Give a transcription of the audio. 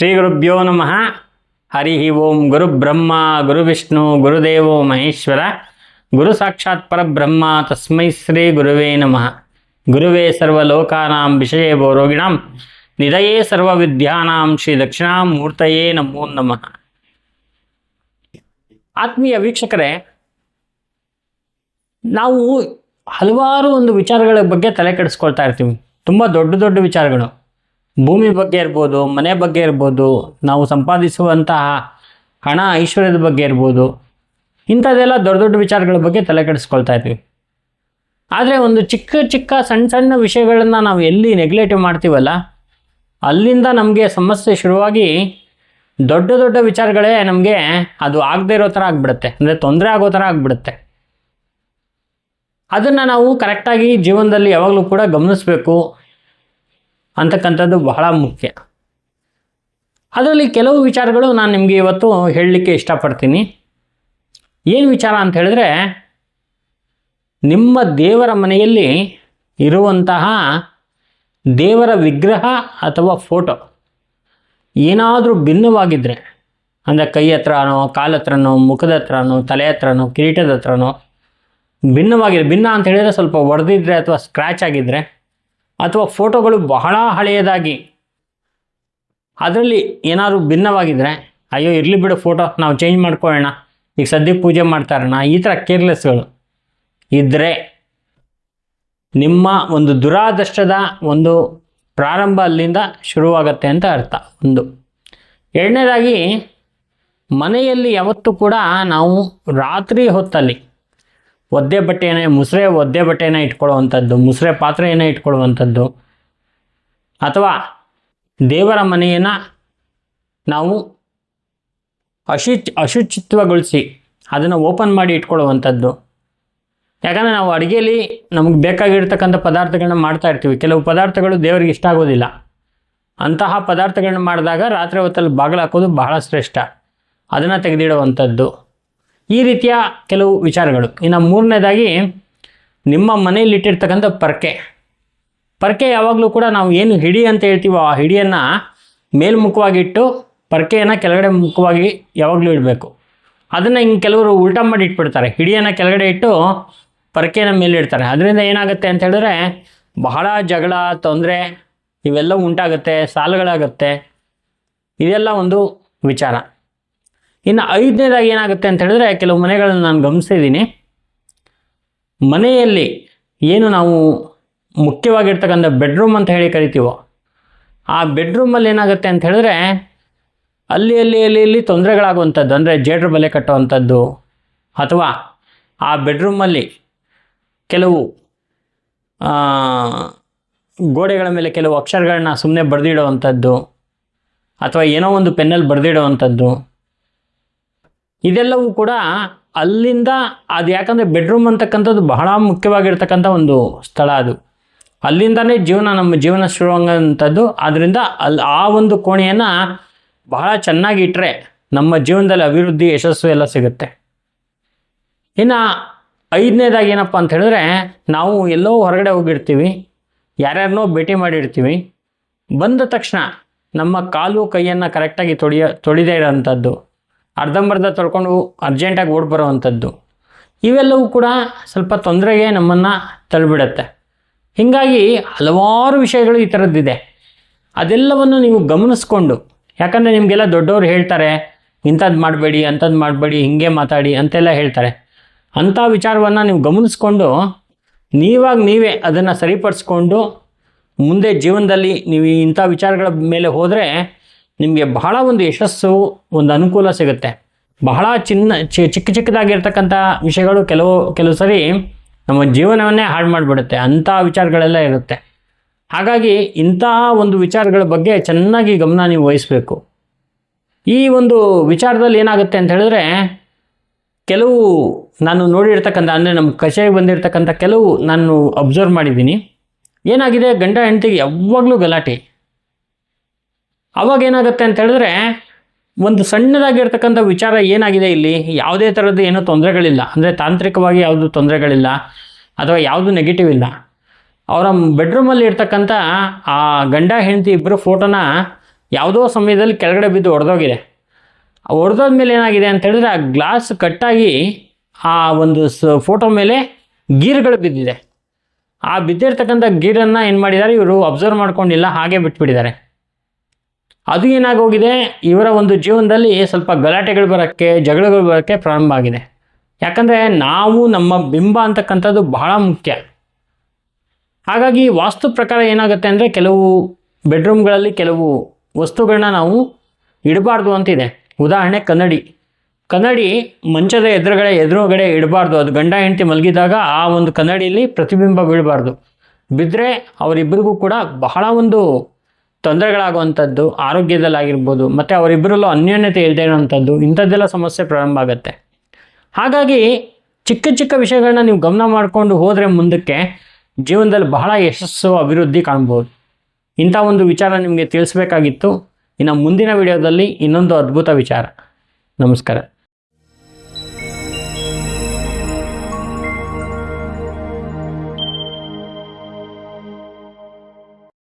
ಶ್ರೀ ಗುರುಭ್ಯೋ ನಮಃ. ಹರಿ ಓಂ ಗುರು ಬ್ರಹ್ಮ, ಗುರು ವಿಷ್ಣು ಗುರುದೇವೋ ಮಹೇಶ್ವರ. ಗುರು ಸಾಕ್ಷಾತ್ ಪರಬ್ರಹ್ಮ, ತಸ್ಮೈ ಶ್ರೀ ಗುರುವೇ ನಮಃ. ಗುರುವೇ ಸರ್ವಲೋಕಾನಾಂ ವಿಷಯೇ ರೋಗಿಣಾಂ ನಿಧಯೇ ಸರ್ವವಿದ್ಯಾನಾಂ ಶ್ರೀ ದಕ್ಷಿಣಾಮೂರ್ತಯೇ ನಮೋ ನಮಃ. ಆತ್ಮೀಯ ವೀಕ್ಷಕರೇ, ನಾವು ಹಲವಾರು ಒಂದು ವಿಚಾರಗಳ ಬಗ್ಗೆ ತಲೆ ಕೆಡಿಸ್ಕೊಳ್ತಾ ಇರ್ತೀವಿ. ತುಂಬ ದೊಡ್ಡ ದೊಡ್ಡ ವಿಚಾರಗಳು. ಭೂಮಿ ಬಗ್ಗೆ ಇರ್ಬೋದು, ಮನೆ ಬಗ್ಗೆ ಇರ್ಬೋದು, ನಾವು ಸಂಪಾದಿಸುವಂತಹ ಹಣ ಐಶ್ವರ್ಯದ ಬಗ್ಗೆ ಇರ್ಬೋದು, ಇಂಥದ್ದೆಲ್ಲ ದೊಡ್ಡ ದೊಡ್ಡ ವಿಚಾರಗಳ ಬಗ್ಗೆ ತಲೆ ಕೆಡಿಸ್ಕೊಳ್ತಾ ಇದ್ವಿ. ಆದರೆ ಒಂದು ಚಿಕ್ಕ ಚಿಕ್ಕ ಸಣ್ಣ ಸಣ್ಣ ವಿಷಯಗಳನ್ನು ನಾವು ಎಲ್ಲಿ ನೆಗ್ಲೆಕ್ಟ್ ಮಾಡ್ತೀವಲ್ಲ, ಅಲ್ಲಿಂದ ನಮಗೆ ಸಮಸ್ಯೆ ಶುರುವಾಗಿ ದೊಡ್ಡ ದೊಡ್ಡ ವಿಚಾರಗಳೇ ನಮಗೆ ಅದು ಆಗದೇ ಇರೋ ಥರ ಆಗಿಬಿಡುತ್ತೆ. ಅಂದರೆ ತೊಂದರೆ ಆಗೋ ಥರ ಆಗಿಬಿಡುತ್ತೆ. ಅದನ್ನು ನಾವು ಕರೆಕ್ಟಾಗಿ ಜೀವನದಲ್ಲಿ ಯಾವಾಗಲೂ ಕೂಡ ಗಮನಿಸಬೇಕು. ಅಂತಕ್ಕಂಥದ್ದು ಬಹಳ ಮುಖ್ಯ. ಅದರಲ್ಲಿ ಕೆಲವು ವಿಚಾರಗಳು ನಾನು ನಿಮಗೆ ಇವತ್ತು ಹೇಳಲಿಕ್ಕೆ ಇಷ್ಟಪಡ್ತೀನಿ. ಏನು ವಿಚಾರ ಅಂತ ಹೇಳಿದ್ರೆ, ನಿಮ್ಮ ದೇವರ ಮನೆಯಲ್ಲಿ ಇರುವಂತಹ ದೇವರ ವಿಗ್ರಹ ಅಥವಾ ಫೋಟೋ ಏನಾದರೂ ಭಿನ್ನವಾಗಿದ್ದರೆ ಅಂದರೆ ಕೈ ಹತ್ರನೋ ಕಾಲ ಹತ್ರನೋ ಮುಖದ ಹತ್ರನೋ ತಲೆ ಹತ್ರನೋ ಕಿರೀಟದ ಹತ್ರನೋ ಭಿನ್ನವಾಗಿದೆ ಭಿನ್ನ ಅಂತ ಹೇಳಿದರೆ ಸ್ವಲ್ಪ ಒಡೆದಿದ್ರೆ ಅಥವಾ ಸ್ಕ್ರ್ಯಾಚ್ ಆಗಿದ್ದರೆ ಅಥವಾ ಫೋಟೋಗಳು ಬಹಳ ಹಳೆಯದಾಗಿ. ಅದರಲ್ಲಿ ಏನಾದರೂ ಭಿನ್ನವಾಗಿದ್ದರೆ ಅಯ್ಯೋ, ಇರಲಿ ಬಿಡು ಫೋಟೋ, ನಾವು ಚೇಂಜ್ ಮಾಡ್ಕೊಳ್ಳೋಣ. ಈಗ ಸದ್ಯಕ್ಕೆ ಪೂಜೆ ಮಾಡ್ತಾರಣ ಈ ಥರ ಕೇರ್ಲೆಸ್ಗಳು ಇದ್ದರೆ ನಿಮ್ಮ ಒಂದು ದುರಾದೃಷ್ಟದ ಒಂದು ಪ್ರಾರಂಭ ಅಲ್ಲಿಂದ ಶುರುವಾಗತ್ತೆ ಅಂತ ಅರ್ಥ. ಒಂದು. ಎರಡನೇದಾಗಿ ಮನೆಯಲ್ಲಿ ಯಾವತ್ತೂ ಕೂಡ ನಾವು ರಾತ್ರಿ ಹೊತ್ತಲ್ಲಿ ಒದ್ದೆ ಬಟ್ಟೆಯನ್ನು, ಮುಸ್ರೆ ಒದ್ದೆ ಬಟ್ಟೆಯನ್ನು ಇಟ್ಕೊಳ್ಳುವಂಥದ್ದು, ಮುಸ್ರೆ ಪಾತ್ರೆಯನ್ನು ಇಟ್ಕೊಳ್ಳುವಂಥದ್ದು. ಅಥವಾ ದೇವರ ಮನೆಯನ್ನು ನಾವು ಅಶುಚ್ ಅಶುಚಿತ್ವಗೊಳಿಸಿ ಅದನ್ನು ಓಪನ್ ಮಾಡಿ ಇಟ್ಕೊಳ್ಳುವಂಥದ್ದು. ಯಾಕಂದರೆ ನಾವು ಅಡುಗೆಯಲ್ಲಿ ನಮಗೆ ಬೇಕಾಗಿರ್ತಕ್ಕಂಥ ಪದಾರ್ಥಗಳನ್ನ ಮಾಡ್ತಾ ಇರ್ತೀವಿ. ಕೆಲವು ಪದಾರ್ಥಗಳು ದೇವರಿಗೆ ಇಷ್ಟ ಆಗೋದಿಲ್ಲ. ಅಂತಹ ಪದಾರ್ಥಗಳನ್ನ ಮಾಡಿದಾಗ ರಾತ್ರಿ ಹೊತ್ತಲ್ಲಿ ಬಾಗಿಲು ಹಾಕೋದು ಬಹಳ ಶ್ರೇಷ್ಠ. ಅದನ್ನು ತೆಗೆದಿಡುವಂಥದ್ದು. ಈ ರೀತಿಯ ಕೆಲವು ವಿಚಾರಗಳು. ಇನ್ನು ಮೂರನೇದಾಗಿ, ನಿಮ್ಮ ಮನೆಯಲ್ಲಿ ಇಟ್ಟಿರ್ತಕ್ಕಂಥ ಪರ್ಕೆ. ಪರ್ಕೆ ಯಾವಾಗಲೂ ಕೂಡ ನಾವು ಏನು ಹಿಡಿ ಅಂತ ಹೇಳ್ತೀವೋ ಆ ಹಿಡಿಯನ್ನು ಮೇಲ್ಮುಖವಾಗಿಟ್ಟು ಪರ್ಕೆಯನ್ನು ಕೆಳಗಡೆ ಮುಖವಾಗಿ ಯಾವಾಗಲೂ ಇಡಬೇಕು. ಅದನ್ನು ಹಿಂಗೆ ಕೆಲವರು ಉಲ್ಟಾ ಮಾಡಿ ಇಟ್ಬಿಡ್ತಾರೆ. ಹಿಡಿಯನ್ನು ಕೆಳಗಡೆ ಇಟ್ಟು ಪರಕೆಯನ್ನು ಮೇಲೆ ಇಡ್ತಾರೆ. ಅದರಿಂದ ಏನಾಗುತ್ತೆ ಅಂತ ಹೇಳಿದ್ರೆ, ಬಹಳ ಜಗಳ, ತೊಂದರೆ ಇವೆಲ್ಲ ಉಂಟಾಗುತ್ತೆ, ಸಾಲುಗಳಾಗುತ್ತೆ. ಇದೆಲ್ಲ ಒಂದು ವಿಚಾರ. ಇನ್ನು ಐದನೇದಾಗಿ ಏನಾಗುತ್ತೆ ಅಂತ ಹೇಳಿದ್ರೆ, ಕೆಲವು ಮನೆಗಳನ್ನು ನಾನು ಗಮನಿಸಿದ್ದೀನಿ. ಮನೆಯಲ್ಲಿ ಏನು ನಾವು ಮುಖ್ಯವಾಗಿರ್ತಕ್ಕಂಥ ಬೆಡ್ರೂಮ್ ಅಂತ ಹೇಳಿ ಕರಿತೀವೋ, ಆ ಬೆಡ್ರೂಮಲ್ಲಿ ಏನಾಗುತ್ತೆ ಅಂತ ಹೇಳಿದ್ರೆ, ಅಲ್ಲಿ ಅಲ್ಲಿ ಅಲ್ಲಿ ಇಲ್ಲಿ ತೊಂದರೆಗಳಾಗುವಂಥದ್ದು, ಅಂದರೆ ಜೇಡ್ರ ಬಲೆ ಕಟ್ಟುವಂಥದ್ದು, ಅಥವಾ ಆ ಬೆಡ್ರೂಮಲ್ಲಿ ಕೆಲವು ಗೋಡೆಗಳ ಮೇಲೆ ಕೆಲವು ಅಕ್ಷರಗಳನ್ನ ಸುಮ್ಮನೆ ಬರೆದಿಡುವಂಥದ್ದು, ಅಥವಾ ಏನೋ ಒಂದು ಪೆನ್ನಲ್ಲಿ ಬರೆದಿಡುವಂಥದ್ದು ಇದೆಲ್ಲವೂ ಕೂಡ ಅಲ್ಲಿಂದ ಅದು ಯಾಕಂದರೆ ಬೆಡ್ರೂಮ್ ಅಂತಕ್ಕಂಥದ್ದು ಬಹಳ ಮುಖ್ಯವಾಗಿರ್ತಕ್ಕಂಥ ಒಂದು ಸ್ಥಳ ಅದು. ಅಲ್ಲಿಂದನೇ ಜೀವನ ನಮ್ಮ ಜೀವನ ಶುರುವಾಗುವಂಥದ್ದು. ಆದ್ದರಿಂದ ಅಲ್ಲಿ ಆ ಒಂದು ಕೋಣೆಯನ್ನು ಬಹಳ ಚೆನ್ನಾಗಿ ಇಟ್ಟರೆ ನಮ್ಮ ಜೀವನದಲ್ಲಿ ಅಭಿವೃದ್ಧಿ, ಯಶಸ್ಸು ಎಲ್ಲ ಸಿಗುತ್ತೆ. ಇನ್ನು ಐದನೇದಾಗಿ ಏನಪ್ಪ ಅಂತ ಹೇಳಿದ್ರೆ ನಾವು ಎಲ್ಲೋ ಹೊರಗಡೆ ಹೋಗಿರ್ತೀವಿ, ಯಾರ್ಯಾರನ್ನೋ ಭೇಟಿ ಮಾಡಿರ್ತೀವಿ. ಬಂದ ತಕ್ಷಣ ನಮ್ಮ ಕಾಲು ಕೈಯನ್ನು ಕರೆಕ್ಟಾಗಿ ತೊಳೆಯ ತೊಳಿದೇ ಇರೋವಂಥದ್ದು ಅರ್ಧಂಬರ್ಧ ತೊಳ್ಕೊಂಡು ಅರ್ಜೆಂಟಾಗಿ ಓಡಿ ಬರೋವಂಥದ್ದು. ಇವೆಲ್ಲವೂ ಕೂಡ ಸ್ವಲ್ಪ ತೊಂದರೆಗೆ ನಮ್ಮನ್ನು ತಳ್ಳಿಬಿಡತ್ತೆ. ಹೀಗಾಗಿ ಹಲವಾರು ವಿಷಯಗಳು ಈ ಥರದ್ದಿದೆ. ಅದೆಲ್ಲವನ್ನು ನೀವು ಗಮನಿಸ್ಕೊಂಡು, ಯಾಕಂದರೆ ನಿಮಗೆಲ್ಲ ದೊಡ್ಡವರು ಹೇಳ್ತಾರೆ ಇಂಥದ್ದು ಮಾಡಬೇಡಿ ಅಂಥದ್ದು ಮಾಡಬೇಡಿ, ಹಿಂಗೆ ಮಾತಾಡಿ ಅಂತೆಲ್ಲ ಹೇಳ್ತಾರೆ. ಅಂಥ ವಿಚಾರವನ್ನು ನೀವು ಗಮನಿಸ್ಕೊಂಡು, ನೀವಾಗಿ ನೀವೇ ಅದನ್ನು ಸರಿಪಡಿಸ್ಕೊಂಡು ಮುಂದೆ ಜೀವನದಲ್ಲಿ ನೀವು ಇಂಥ ವಿಚಾರಗಳ ಮೇಲೆ ಹೋದರೆ ನಿಮಗೆ ಬಹಳ ಒಂದು ಯಶಸ್ಸು, ಒಂದು ಅನುಕೂಲ ಸಿಗುತ್ತೆ. ಬಹಳ ಚಿನ್ನ ಚಿಕ್ಕ ಚಿಕ್ಕದಾಗಿರ್ತಕ್ಕಂಥ ವಿಷಯಗಳು ಕೆಲವು ಕೆಲವು ಸರಿ ನಮ್ಮ ಜೀವನವನ್ನೇ ಹಾಳು ಮಾಡಿಬಿಡುತ್ತೆ. ಅಂಥ ವಿಚಾರಗಳೆಲ್ಲ ಇರುತ್ತೆ. ಹಾಗಾಗಿ ಇಂತಹ ಒಂದು ವಿಚಾರಗಳ ಬಗ್ಗೆ ಚೆನ್ನಾಗಿ ಗಮನ ನೀವು ವಹಿಸಬೇಕು. ಈ ಒಂದು ವಿಚಾರದಲ್ಲಿ ಏನಾಗುತ್ತೆ ಅಂತ ಹೇಳಿದ್ರೆ, ಕೆಲವು ನಾನು ನೋಡಿರ್ತಕ್ಕಂಥ, ಅಂದರೆ ನಮ್ಮ ಕಚೇರಿಗೆ ಬಂದಿರತಕ್ಕಂಥ ಕೆಲವು ನಾನು ಅಬ್ಸರ್ವ್ ಮಾಡಿದ್ದೀನಿ. ಏನಾಗಿದೆ, ಗಂಡ ಹೆಂಡತಿಗೆ ಯಾವಾಗಲೂ ಗಲಾಟೆ. ಅವಾಗ ಏನಾಗುತ್ತೆ ಅಂತ ಹೇಳಿದ್ರೆ, ಒಂದು ಸಣ್ಣದಾಗಿರ್ತಕ್ಕಂಥ ವಿಚಾರ ಏನಾಗಿದೆ ಇಲ್ಲಿ? ಯಾವುದೇ ಥರದ್ದು ಏನೂ ತೊಂದರೆಗಳಿಲ್ಲ. ಅಂದರೆ ತಾಂತ್ರಿಕವಾಗಿ ಯಾವುದು ತೊಂದರೆಗಳಿಲ್ಲ, ಅಥವಾ ಯಾವುದು ನೆಗೆಟಿವ್ ಇಲ್ಲ. ಅವರ ಬೆಡ್ರೂಮಲ್ಲಿ ಇರ್ತಕ್ಕಂಥ ಆ ಗಂಡ, ಹೆಂಡತಿ ಇಬ್ಬರು ಫೋಟೋನ ಯಾವುದೋ ಸಮಯದಲ್ಲಿ ಕೆಳಗಡೆ ಬಿದ್ದು ಒಡೆದೋಗಿದೆ. ಒಡೆದೋದ್ಮೇಲೆ ಏನಾಗಿದೆ ಅಂತ ಹೇಳಿದ್ರೆ, ಆ ಗ್ಲಾಸ್ ಕಟ್ಟಾಗಿ ಆ ಒಂದು ಸ ಫೋಟೋ ಮೇಲೆ ಗೀರುಗಳು ಬಿದ್ದಿದೆ. ಆ ಬಿದ್ದಿರ್ತಕ್ಕಂಥ ಗೀರನ್ನು ಏನು ಮಾಡಿದ್ದಾರೆ, ಇವರು ಅಬ್ಸರ್ವ್ ಮಾಡ್ಕೊಂಡಿಲ್ಲ, ಹಾಗೆ ಬಿಟ್ಬಿಟ್ಟಿದ್ದಾರೆ. ಅದು ಏನಾಗೋಗಿದೆ? ಇವರ ಒಂದು ಜೀವನದಲ್ಲಿ ಸ್ವಲ್ಪ ಗಲಾಟೆಗಳು ಬರೋಕ್ಕೆ, ಜಗಳಗಳು ಬರೋಕ್ಕೆ ಪ್ರಾರಂಭ ಆಗಿದೆ. ಯಾಕಂದರೆ ನಾವು ನಮ್ಮ ಬಿಂಬ ಅಂತಕ್ಕಂಥದ್ದು ಬಹಳ ಮುಖ್ಯ. ಹಾಗಾಗಿ ವಾಸ್ತು ಪ್ರಕಾರ ಏನಾಗುತ್ತೆ ಅಂದರೆ ಕೆಲವು ಬೆಡ್ರೂಮ್ಗಳಲ್ಲಿ ಕೆಲವು ವಸ್ತುಗಳನ್ನ ನಾವು ಇಡಬಾರ್ದು ಅಂತಿದೆ. ಉದಾಹರಣೆ ಕನ್ನಡಿ. ಕನ್ನಡಿ ಮಂಚದ ಎದುರುಗಡೆ ಎದುರುಗಡೆ ಇಡಬಾರ್ದು. ಅದು ಗಂಡ, ಹೆಂಡತಿ ಮಲಗಿದಾಗ ಆ ಒಂದು ಕನ್ನಡಿಯಲ್ಲಿ ಪ್ರತಿಬಿಂಬ ಬೀಳಬಾರ್ದು. ಬಿದ್ದರೆ ಅವರಿಬ್ಬರಿಗೂ ಕೂಡ ಬಹಳ ಒಂದು ತೊಂದರೆಗಳಾಗುವಂಥದ್ದು, ಆರೋಗ್ಯದಲ್ಲಾಗಿರ್ಬೋದು, ಮತ್ತು ಅವರಿಬ್ಬರಲ್ಲೂ ಅನ್ಯೋನ್ಯತೆ ಇಲ್ಲದೆ ಇರೋವಂಥದ್ದು, ಇಂಥದ್ದೆಲ್ಲ ಸಮಸ್ಯೆ ಪ್ರಾರಂಭ ಆಗುತ್ತೆ. ಹಾಗಾಗಿ ಚಿಕ್ಕ ಚಿಕ್ಕ ವಿಷಯಗಳನ್ನ ನೀವು ಗಮನ ಮಾಡಿಕೊಂಡು ಹೋದರೆ ಮುಂದಕ್ಕೆ ಜೀವನದಲ್ಲಿ ಬಹಳ ಯಶಸ್ಸು ಅಭಿವೃದ್ಧಿ ಕಾಣ್ಬೋದು. ಇಂಥ ಒಂದು ವಿಚಾರ ನಿಮಗೆ ತಿಳಿಸ್ಬೇಕಾಗಿತ್ತು. ಇನ್ನು ಮುಂದಿನ ವಿಡಿಯೋದಲ್ಲಿ ಇನ್ನೊಂದು ಅದ್ಭುತ ವಿಚಾರ. ನಮಸ್ಕಾರ.